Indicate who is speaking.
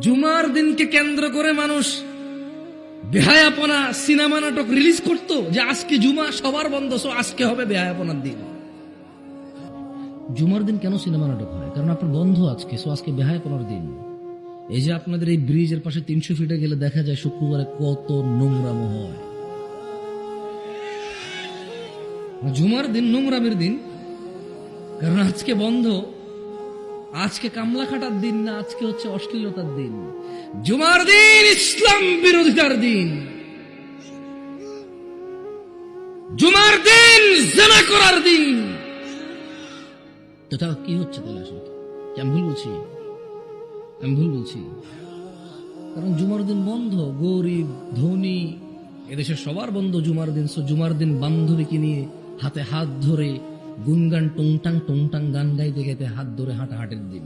Speaker 1: জুমার দিনকে কেন্দ্র করে মানুষ বেহায়াপনা সিনেমা নাটক রিলিজ করত যে আজকে জুমা সবার বন্ধ, সো আজকে হবে বেহায়াপনার দিন। জুমার দিন কেন সিনেমা নাটক হয়? কারণ আপনার বন্ধ আজকে, সো আজকে বেহায়াপনার দিন। এই যে আপনাদের এই ব্রিজের পাশে তিনশো ফিটে গেলে দেখা যায় শুক্রবারে কত নোংরাম হয়। জুমার দিন নোংরামের দিন, কারণ আজকে বন্ধ আজকে কামলা খাটার দিন না, আজকে হচ্ছে অশ্লীলতার দিন। জুমার দিন, ইসলাম বিরোধিতার দিন। জুমার দিন, জেনা করার দিন। তো কি হচ্ছে তাহলে আসলে? আমি ভুল বলছি? আমি ভুল বলছি? কারণ জুমার দিন বন্ধ, গরিব, ধনী, এদেশের সবার বন্ধ জুমার দিন। সো জুমার দিন বান্ধবীকে নিয়ে হাতে হাত ধরে গুনগান টুংটাং টুংটাং গান গাইতে গাইতে হাত ধরে হাঁটা হাটের দিন